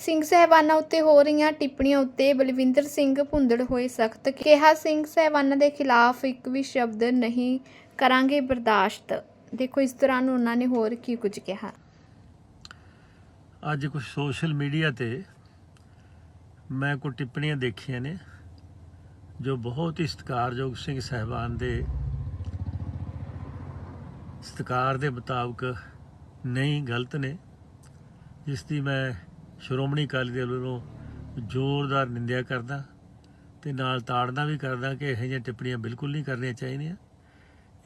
ਸਿੰਘ ਸਹਿਬਾਨਾਂ ਉੱਤੇ ਹੋ ਰਹੀਆਂ ਟਿੱਪਣੀਆਂ ਉੱਤੇ ਬਲਵਿੰਦਰ ਸਿੰਘ ਭੁੰਦੜ ਹੋਏ ਸਖਤ ਕਿਹਾ, ਸਿੰਘ ਸਹਿਬਾਨਾਂ ਦੇ ਖਿਲਾਫ ਇੱਕ ਵੀ ਸ਼ਬਦ ਨਹੀਂ ਕਰਾਂਗੇ ਬਰਦਾਸ਼ਤ। ਦੇਖੋ, ਇਸ ਦੌਰਾਨ ਉਹਨਾਂ ਨੇ ਹੋਰ ਕੀ ਕੁਝ ਕਿਹਾ? ਅੱਜ ਕੁਝ ਸੋਸ਼ਲ ਮੀਡੀਆ ਤੇ ਮੈਂ ਕੁਝ ਟਿੱਪਣੀਆਂ ਦੇਖੀਆਂ ਨੇ, ਜੋ ਬਹੁਤ ਹੀ ਸਤਿਕਾਰਯੋਗ ਸਿੰਘ ਸਹਿਬਾਨ ਦੇ ਸਤਿਕਾਰ ਦੇ ਮੁਤਾਬਕ ਨਹੀਂ ਗਲਤ ਨੇ, ਜਿਸ ਦੀ ਮੈਂ ਸ਼੍ਰੋਮਣੀ ਅਕਾਲੀ ਦਲ ਵੱਲੋਂ ਜ਼ੋਰਦਾਰ ਨਿੰਦਿਆ ਕਰਦਾ ਤੇ ਨਾਲ ਤਾੜਨਾ ਵੀ ਕਰਦਾ ਕਿ ਇਹੋ ਜਿਹੀਆਂ ਟਿੱਪਣੀਆਂ ਬਿਲਕੁਲ ਨਹੀਂ ਕਰਨੀਆਂ ਚਾਹੀਦੀਆਂ।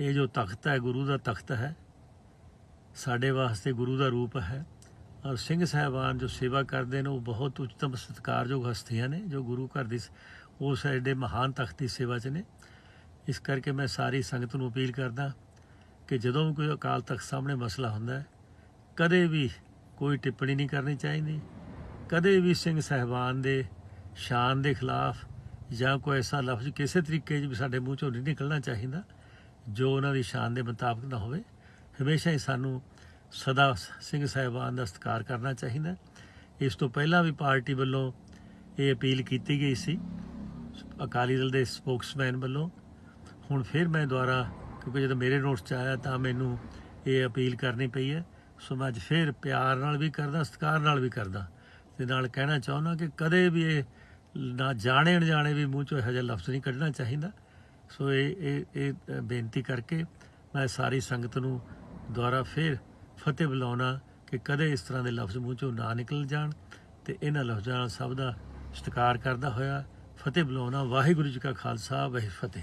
ਇਹ ਜੋ ਤਖਤ ਹੈ, ਗੁਰੂ ਦਾ ਤਖਤ ਹੈ, ਸਾਡੇ ਵਾਸਤੇ ਗੁਰੂ ਦਾ ਰੂਪ ਹੈ ਔਰ ਸਿੰਘ ਸਾਹਿਬਾਨ ਜੋ ਸੇਵਾ ਕਰਦੇ ਨੇ, ਉਹ ਬਹੁਤ ਉੱਚਤਮ ਸਤਿਕਾਰਯੋਗ ਹਸਤੀਆਂ ਨੇ ਜੋ ਗੁਰੂ ਘਰ ਦੀ ਸ- ਉਸ ਮਹਾਨ ਤਖਤ ਦੀ ਸੇਵਾ 'ਚ ਨੇ। ਇਸ ਕਰਕੇ ਮੈਂ ਸਾਰੀ ਸੰਗਤ ਨੂੰ ਅਪੀਲ ਕਰਦਾ ਕਿ ਜਦੋਂ ਵੀ ਕੋਈ ਅਕਾਲ ਤਖਤ ਸਾਹਮਣੇ ਮਸਲਾ ਹੁੰਦਾ ਹੈ, ਕਦੇ ਵੀ ਕੋਈ ਟਿੱਪਣੀ ਨਹੀਂ ਕਰਨੀ ਚਾਹੀਦੀ। ਕਦੇ ਵੀ ਸਿੰਘ ਸਾਹਿਬਾਨ ਦੇ ਸ਼ਾਨ ਦੇ ਖਿਲਾਫ ਜਾਂ ਕੋਈ ਐਸਾ ਲਫ਼ਜ਼ ਕਿਸੇ ਤਰੀਕੇ 'ਚ ਵੀ ਸਾਡੇ ਮੂੰਹ ਚੋਂ ਨਹੀਂ ਨਿਕਲਣਾ ਚਾਹੀਦਾ, ਜੋ ਉਹਨਾਂ ਦੀ ਸ਼ਾਨ ਦੇ ਮੁਤਾਬਕ ਨਾ ਹੋਵੇ, ਹਮੇਸ਼ਾ ਹੀ ਸਾਨੂੰ ਸਦਾ ਸਿੰਘ ਸਾਹਿਬਾਨ ਦਾ ਸਤਿਕਾਰ ਕਰਨਾ ਚਾਹੀਦਾ। ਇਸ ਤੋਂ ਪਹਿਲਾਂ ਵੀ ਪਾਰਟੀ ਵੱਲੋਂ ਇਹ ਅਪੀਲ ਕੀਤੀ ਗਈ ਸੀ, ਅਕਾਲੀ ਦਲ ਦੇ ਸਪੋਕਸਮੈਨ ਵੱਲੋਂ। ਹੁਣ ਫਿਰ ਮੈਂ ਦੁਬਾਰਾ, ਕਿਉਂਕਿ ਜਦੋਂ ਮੇਰੇ ਨੋਟਸ 'ਚ ਆਇਆ ਤਾਂ ਮੈਨੂੰ ਇਹ ਅਪੀਲ ਕਰਨੀ ਪਈ ਹੈ, ਸੋ ਮੈਂ ਅੱਜ ਫਿਰ ਪਿਆਰ ਨਾਲ ਵੀ ਕਰਦਾ, ਸਤਿਕਾਰ ਨਾਲ ਵੀ ਕਰਦਾ। ਤੇ ਨਾਲ ਕਹਿਣਾ ਚਾਹੁੰਦਾ ਕਿ ਕਦੇ ਵੀ ਇਹ ਨਾ ਜਾਣੇ ਅਣਜਾਣੇ ਵੀ ਮੂੰਹ ਚੋਂ ਇਹੋ ਜਿਹਾ ਲਫ਼ਜ਼ ਨਹੀਂ ਕੱਢਣਾ ਚਾਹੀਦਾ। ਸੋ ਇਹ ਇਹ ਇਹ ਬੇਨਤੀ ਕਰਕੇ ਮੈਂ ਸਾਰੀ ਸੰਗਤ ਨੂੰ ਦੁਆਰਾ ਫਿਰ ਫਤਿਹ ਬੁਲਾਉਣਾ ਕਿ ਕਦੇ ਇਸ ਤਰ੍ਹਾਂ ਦੇ ਲਫ਼ਜ਼ ਮੂੰਹ ਚੋਂ ਨਾ ਨਿਕਲ ਜਾਣ ਤੇ ਇਹਨਾਂ ਲਫ਼ਜ਼ਾਂ ਨਾਲ ਸਭ ਦਾ ਸਤਿਕਾਰ ਕਰਦਾ ਹੋਇਆ ਫਤਿਹ ਬੁਲਾਉਣਾ ਵਾਹਿਗੁਰੂ ਜੀ ਕਾ ਖਾਲਸਾ, ਵਾਹਿ ਫਤਿਹ।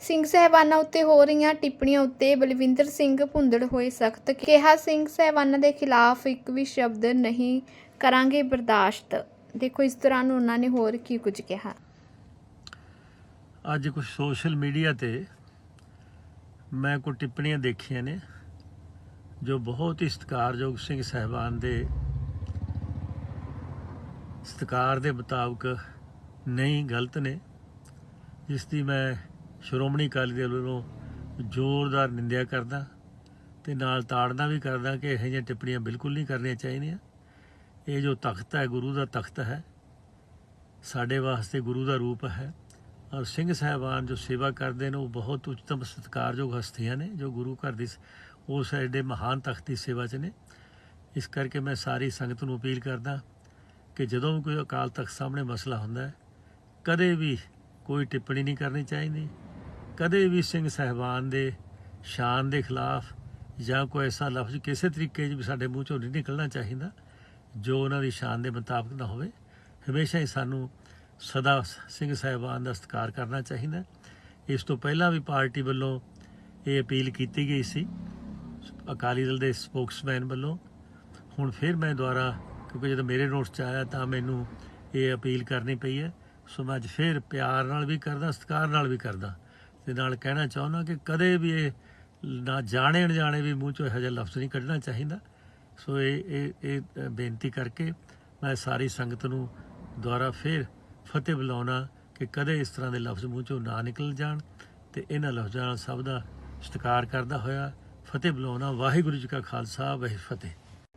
ਸਿੰਘ ਸਹਿਬਾਨਾਂ ਉੱਤੇ ਹੋ ਰਹੀਆਂ ਟਿੱਪਣੀਆਂ ਉੱਤੇ ਬਲਵਿੰਦਰ ਸਿੰਘ ਭੁੰਦੜ ਹੋਏ ਸਖਤ, ਕਿਹਾ, ਸਿੰਘ ਸਹਿਬਾਨਾਂ ਦੇ ਖਿਲਾਫ ਇੱਕ ਵੀ ਸ਼ਬਦ ਨਹੀਂ ਕਰਾਂਗੇ ਬਰਦਾਸ਼ਤ। ਦੇਖੋ, ਇਸ ਦੌਰਾਨ ਉਹਨਾਂ ਨੇ ਹੋਰ ਕੀ ਕੁਝ ਕਿਹਾ? ਅੱਜ ਕੁਝ ਸੋਸ਼ਲ ਮੀਡੀਆ ਤੇ ਮੈਂ ਕੁਝ ਟਿੱਪਣੀਆਂ ਦੇਖੀਆਂ ਨੇ, ਜੋ ਬਹੁਤ ਹੀ ਸਤਿਕਾਰਯੋਗ ਸਿੰਘ ਸਹਿਬਾਨ ਦੇ ਸਤਿਕਾਰ ਦੇ ਮੁਤਾਬਕ ਨਹੀਂ, ਗਲਤ ਨੇ। ਜਿਸ ਦੀ ਮੈਂ ਸ਼੍ਰੋਮਣੀ ਅਕਾਲੀ ਦਲ ਵੱਲੋਂ ਜ਼ੋਰਦਾਰ ਨਿੰਦਿਆ ਕਰਦਾ ਤੇ ਨਾਲ ਤਾੜਨਾ ਵੀ ਕਰਦਾ ਕਿ ਇਹੋ ਜਿਹੀਆਂ ਟਿੱਪਣੀਆਂ ਬਿਲਕੁਲ ਨਹੀਂ ਕਰਨੀਆਂ ਚਾਹੀਦੀਆਂ। ਇਹ ਜੋ ਤਖਤ ਹੈ, ਗੁਰੂ ਦਾ ਤਖਤ ਹੈ, ਸਾਡੇ ਵਾਸਤੇ ਗੁਰੂ ਦਾ ਰੂਪ ਹੈ ਔਰ ਸਿੰਘ ਸਾਹਿਬਾਨ ਜੋ ਸੇਵਾ ਕਰਦੇ ਨੇ, ਉਹ ਬਹੁਤ ਉੱਚਤਮ ਸਤਿਕਾਰਯੋਗ ਹਸਤੀਆਂ ਨੇ ਜੋ ਗੁਰੂ ਘਰ ਦੀ ਸ- ਉਸ ਮਹਾਨ ਤਖਤ ਦੀ ਸੇਵਾ 'ਚ ਨੇ। ਇਸ ਕਰਕੇ ਮੈਂ ਸਾਰੀ ਸੰਗਤ ਨੂੰ ਅਪੀਲ ਕਰਦਾ ਕਿ ਜਦੋਂ ਵੀ ਕੋਈ ਅਕਾਲ ਤਖਤ ਸਾਹਮਣੇ ਮਸਲਾ ਹੁੰਦਾ ਹੈ, ਕਦੇ ਵੀ ਕੋਈ ਟਿੱਪਣੀ ਨਹੀਂ ਕਰਨੀ ਚਾਹੀਦੀ। ਕਦੇ ਵੀ ਸਿੰਘ ਸਾਹਿਬਾਨ ਦੇ ਸ਼ਾਨ ਦੇ ਖਿਲਾਫ ਜਾਂ ਕੋਈ ਐਸਾ ਲਫ਼ਜ਼ ਕਿਸੇ ਤਰੀਕੇ 'ਚ ਵੀ ਸਾਡੇ ਮੂੰਹ ਚੋਂ ਨਹੀਂ ਨਿਕਲਣਾ ਚਾਹੀਦਾ। ਜੋ ਉਹਨਾਂ ਦੀ ਸ਼ਾਨ ਦੇ ਮੁਤਾਬਕ ਨਾ ਹੋਵੇ, ਹਮੇਸ਼ਾ ਹੀ ਸਾਨੂੰ ਸਦਾ ਸਿੰਘ ਸਾਹਿਬਾਨ ਦਾ ਸਤਿਕਾਰ ਕਰਨਾ ਚਾਹੀਦਾ ਇਸ ਤੋਂ ਪਹਿਲਾਂ ਵੀ ਪਾਰਟੀ ਵੱਲੋਂ ਇਹ ਅਪੀਲ ਕੀਤੀ ਗਈ ਸੀ। ਅਕਾਲੀ ਦਲ ਦੇ ਸਪੋਕਸਮੈਨ ਵੱਲੋਂ। ਹੁਣ ਫਿਰ ਮੈਂ ਦੁਬਾਰਾ, ਕਿਉਂਕਿ ਜਦੋਂ ਮੇਰੇ ਨੋਟਸ 'ਚ ਆਇਆ ਤਾਂ ਮੈਨੂੰ ਇਹ ਅਪੀਲ ਕਰਨੀ ਪਈ ਹੈ। ਸੋ ਮੈਂ ਅੱਜ ਫਿਰ ਪਿਆਰ ਨਾਲ ਵੀ ਕਰਦਾ, ਸਤਿਕਾਰ ਨਾਲ ਵੀ ਕਰਦਾ। ਤੇ ਨਾਲ ਕਹਿਣਾ ਚਾਹੁੰਦਾ ਕਿ ਕਦੇ ਵੀ ਇਹ ਨਾ ਜਾਣੇ ਅਣਜਾਣੇ ਵੀ ਮੂੰਹ ਚੋਂ ਇਹੋ ਜਿਹਾ ਲਫ਼ਜ਼ ਨਹੀਂ ਕੱਢਣਾ ਚਾਹੀਦਾ। ਸੋ ਇਹ ਇਹ ਇਹ ਬੇਨਤੀ ਕਰਕੇ ਮੈਂ ਸਾਰੀ ਸੰਗਤ ਨੂੰ ਦੁਆਰਾ ਫਿਰ ਫਤਿਹ ਬੁਲਾਉਣਾ ਕਿ ਕਦੇ ਇਸ ਤਰ੍ਹਾਂ ਦੇ ਲਫ਼ਜ਼ ਮੂੰਹ ਚੋਂ ਨਾ ਨਿਕਲ ਜਾਣ ਤੇ ਇਹਨਾਂ ਲਫ਼ਜ਼ਾਂ ਨਾਲ ਸਭ ਦਾ ਸਤਿਕਾਰ ਕਰਦਾ ਹੋਇਆ ਫਤਿਹ ਬੁਲਾਉਣਾ ਵਾਹਿਗੁਰੂ ਜੀ ਕਾ ਖਾਲਸਾ ਵਾਹਿ ਫਤਿਹ।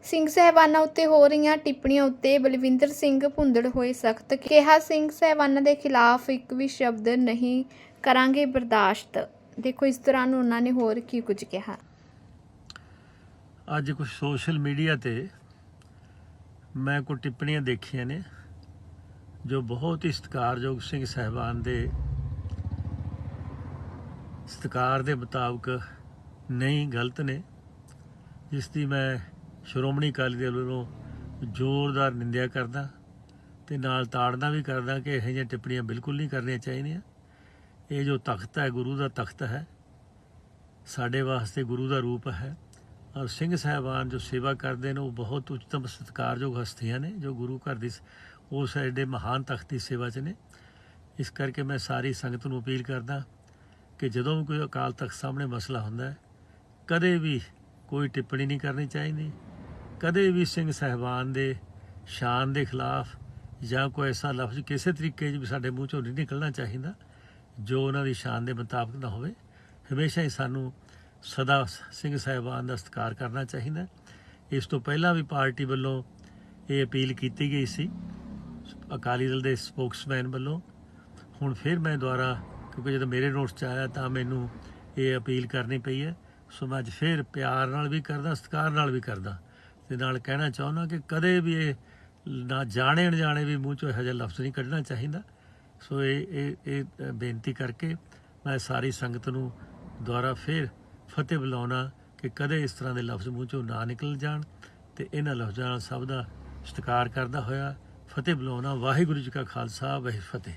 ਸਿੰਘ ਸਹਿਬਾਨਾਂ ਉੱਤੇ ਹੋ ਰਹੀਆਂ ਟਿੱਪਣੀਆਂ ਉੱਤੇ ਬਲਵਿੰਦਰ ਸਿੰਘ ਭੁੰਦੜ ਹੋਏ ਸਖਤ ਕਿਹਾ, ਸਿੰਘ ਸਹਿਬਾਨਾਂ ਦੇ ਖਿਲਾਫ ਇੱਕ ਵੀ ਸ਼ਬਦ ਨਹੀਂ ਕਰਾਂਗੇ ਬਰਦਾਸ਼ਤ। ਦੇਖੋ, ਇਸ ਦੌਰਾਨ ਉਹਨਾਂ ਨੇ ਹੋਰ ਕੀ ਕੁਝ ਕਿਹਾ। ਅੱਜ ਕੁਝ ਸੋਸ਼ਲ ਮੀਡੀਆ ਤੇ ਮੈਂ ਕੁਝ ਟਿੱਪਣੀਆਂ ਦੇਖੀਆਂ ਨੇ, ਜੋ ਬਹੁਤ ਹੀ ਸਤਿਕਾਰਯੋਗ ਸਿੰਘ ਸਹਿਬਾਨ ਦੇ ਸਤਿਕਾਰ ਦੇ ਮੁਤਾਬਕ ਨਹੀਂ, ਗਲਤ ਨੇ, ਜਿਸ ਦੀ ਮੈਂ ਸ਼੍ਰੋਮਣੀ ਅਕਾਲੀ ਦਲ ਵੱਲੋਂ ਜ਼ੋਰਦਾਰ ਨਿੰਦਿਆ ਕਰਦਾ ਤੇ ਨਾਲ ਤਾੜਨਾ ਵੀ ਕਰਦਾ ਕਿ ਇਹੋ ਜਿਹੀਆਂ ਟਿੱਪਣੀਆਂ ਬਿਲਕੁਲ ਨਹੀਂ ਕਰਨੀਆਂ ਚਾਹੀਦੀਆਂ। ਇਹ ਜੋ ਤਖਤ ਹੈ, ਗੁਰੂ ਦਾ ਤਖਤ ਹੈ, ਸਾਡੇ ਵਾਸਤੇ ਗੁਰੂ ਦਾ ਰੂਪ ਹੈ। ਔਰ ਸਿੰਘ ਸਾਹਿਬਾਨ ਜੋ ਸੇਵਾ ਕਰਦੇ ਨੇ, ਉਹ ਬਹੁਤ ਉੱਚਤਮ ਸਤਿਕਾਰਯੋਗ ਹਸਤੀਆਂ ਨੇ, ਜੋ ਗੁਰੂ ਘਰ ਦੀ ਸ- ਉਸ ਐਡੇ ਮਹਾਨ ਤਖਤ ਦੀ ਸੇਵਾ 'ਚ ਨੇ। ਇਸ ਕਰਕੇ ਮੈਂ ਸਾਰੀ ਸੰਗਤ ਨੂੰ ਅਪੀਲ ਕਰਦਾ ਕਿ ਜਦੋਂ ਵੀ ਕੋਈ ਅਕਾਲ ਤਖਤ ਸਾਹਮਣੇ ਮਸਲਾ ਹੁੰਦਾ ਹੈ ਕਦੇ ਵੀ ਕੋਈ ਟਿੱਪਣੀ ਨਹੀਂ ਕਰਨੀ ਚਾਹੀਦੀ। ਕਦੇ ਵੀ ਸਿੰਘ ਸਾਹਿਬਾਨ ਦੇ ਸ਼ਾਨ ਦੇ ਖਿਲਾਫ ਜਾਂ ਕੋਈ ਐਸਾ ਲਫ਼ਜ਼ ਕਿਸੇ ਤਰੀਕੇ 'ਚ ਵੀ ਸਾਡੇ ਮੂੰਹ ਚੋਂ ਨਹੀਂ ਨਿਕਲਣਾ ਚਾਹੀਦਾ, ਜੋ ਉਹਨਾਂ ਦੀ ਸ਼ਾਨ ਦੇ ਮੁਤਾਬਕ ਨਾ ਹੋਵੇ। ਹਮੇਸ਼ਾ ਹੀ ਸਾਨੂੰ ਸਦਾ ਸਿੰਘ ਸਾਹਿਬਾਨ ਦਾ ਸਤਿਕਾਰ ਕਰਨਾ ਚਾਹੀਦਾ ਇਸ ਤੋਂ ਪਹਿਲਾਂ ਵੀ ਪਾਰਟੀ ਵੱਲੋਂ ਇਹ ਅਪੀਲ ਕੀਤੀ ਗਈ ਸੀ। ਅਕਾਲੀ ਦਲ ਦੇ ਸਪੋਕਸਮੈਨ ਵੱਲੋਂ। ਹੁਣ ਫਿਰ ਮੈਂ ਦੁਬਾਰਾ, ਕਿਉਂਕਿ ਜਦੋਂ ਮੇਰੇ ਨੋਟਸ 'ਚ ਆਇਆ ਤਾਂ ਮੈਨੂੰ ਇਹ ਅਪੀਲ ਕਰਨੀ ਪਈ ਹੈ। ਸੋ ਮੈਂ ਅੱਜ ਫਿਰ ਪਿਆਰ ਨਾਲ ਵੀ ਕਰਦਾ, ਸਤਿਕਾਰ ਨਾਲ ਵੀ ਕਰਦਾ। ਤੇ ਨਾਲ ਕਹਿਣਾ ਚਾਹੁੰਦਾ ਕਿ ਕਦੇ ਵੀ ਇਹ ਨਾ ਜਾਣੇ ਅਣਜਾਣੇ ਵੀ ਮੂੰਹ ਚੋਂ ਇਹੋ ਜਿਹਾ ਲਫ਼ਜ਼ ਨਹੀਂ ਕੱਢਣਾ ਚਾਹੀਦਾ। ਸੋ ਇਹ ਇਹ ਇਹ ਬੇਨਤੀ ਕਰਕੇ ਮੈਂ ਸਾਰੀ ਸੰਗਤ ਨੂੰ ਦੁਆਰਾ ਫਿਰ ਫਤਿਹ ਬੁਲਾਉਣਾ ਕਿ ਕਦੇ ਇਸ ਤਰ੍ਹਾਂ ਦੇ ਲਫ਼ਜ਼ ਮੂੰਹ ਚੋਂ ਨਾ ਨਿਕਲ ਜਾਣ ਤੇ ਇਹਨਾਂ ਲਫ਼ਜ਼ਾਂ ਨਾਲ ਸਭ ਦਾ ਸਤਿਕਾਰ ਕਰਦਾ ਹੋਇਆ। ਫਤਿਹ ਬੁਲਾਉਣਾ ਵਾਹਿਗੁਰੂ ਜੀ ਕਾ ਖਾਲਸਾ, ਵਾਹਿਗੁਰੂ ਫਤਿਹ।